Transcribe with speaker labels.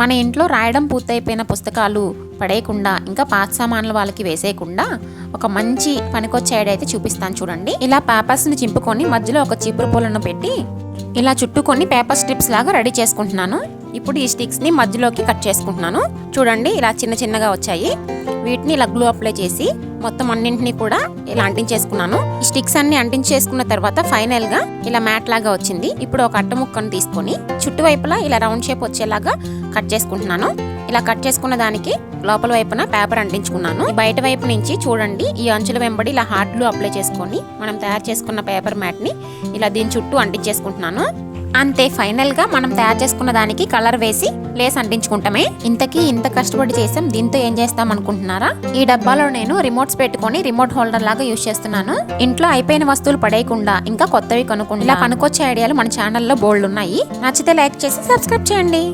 Speaker 1: మన ఇంట్లో రాయడం పూర్తయిపోయిన పుస్తకాలు పడేయకుండా ఇంకా పాత సామాన్లు వాళ్ళకి వేసేయకుండా ఒక మంచి పనికొచ్చే ఐడియా అయితే చూపిస్తాను చూడండి. ఇలా పేపర్స్ని చింపుకొని మధ్యలో ఒక చీపురు పూలను పెట్టి ఇలా చుట్టుకొని పేపర్ స్ట్రిప్స్ లాగా రెడీ చేసుకుంటున్నాను. ఇప్పుడు ఈ స్టిక్స్ని మధ్యలోకి కట్ చేసుకుంటున్నాను. చూడండి ఇలా చిన్న చిన్నగా వచ్చాయి. వీటిని ఇలా గ్లూ అప్లై చేసి మొత్తం అన్నింటినీ కూడా ఇలా అంటించేసుకున్నాను. ఈ స్టిక్స్ అన్ని అంటించేసుకున్న తర్వాత ఫైనల్గా ఇలా మ్యాట్ లాగా వచ్చింది. ఇప్పుడు ఒక అట్ట ముక్కను తీసుకొని చుట్టువైపులా ఇలా రౌండ్ షేప్ వచ్చేలాగా కట్ చేసుకుంటున్నాను. ఇలా కట్ చేసుకున్న దానికి లోపల వైపున పేపర్ అంటించుకున్నాను. బయట వైపు నుంచి చూడండి ఈ అంచుల వెంబడి ఇలా హార్డ్లు అప్లై చేసుకొని మనం తయారు చేసుకున్న పేపర్ మ్యాట్ని ఇలా దీని చుట్టూ అంటించేసుకుంటున్నాను. అంతే ఫైనల్గా మనం తయారు చేసుకున్న దానికి కలర్ వేసి లేస్ అంటించుకుంటామే. ఇంతకీ ఇంత కష్టపడి చేసాం దీంతో ఏం చేస్తాం అనుకుంటున్నారా? ఈ డబ్బాలో నేను రిమోట్స్ పెట్టుకొని రిమోట్ హోల్డర్ లాగా యూజ్ చేస్తున్నాను. ఇంట్లో అయిపోయిన వస్తువులు పడేయకుండా ఇంకా కొత్తవి కొనుక్కుండా ఇలా పనికొచ్చే ఐడియాలు మన ఛానల్లో బోల్డ్ ఉన్నాయి. నచ్చితే లైక్ చేసి సబ్స్క్రైబ్ చేయండి.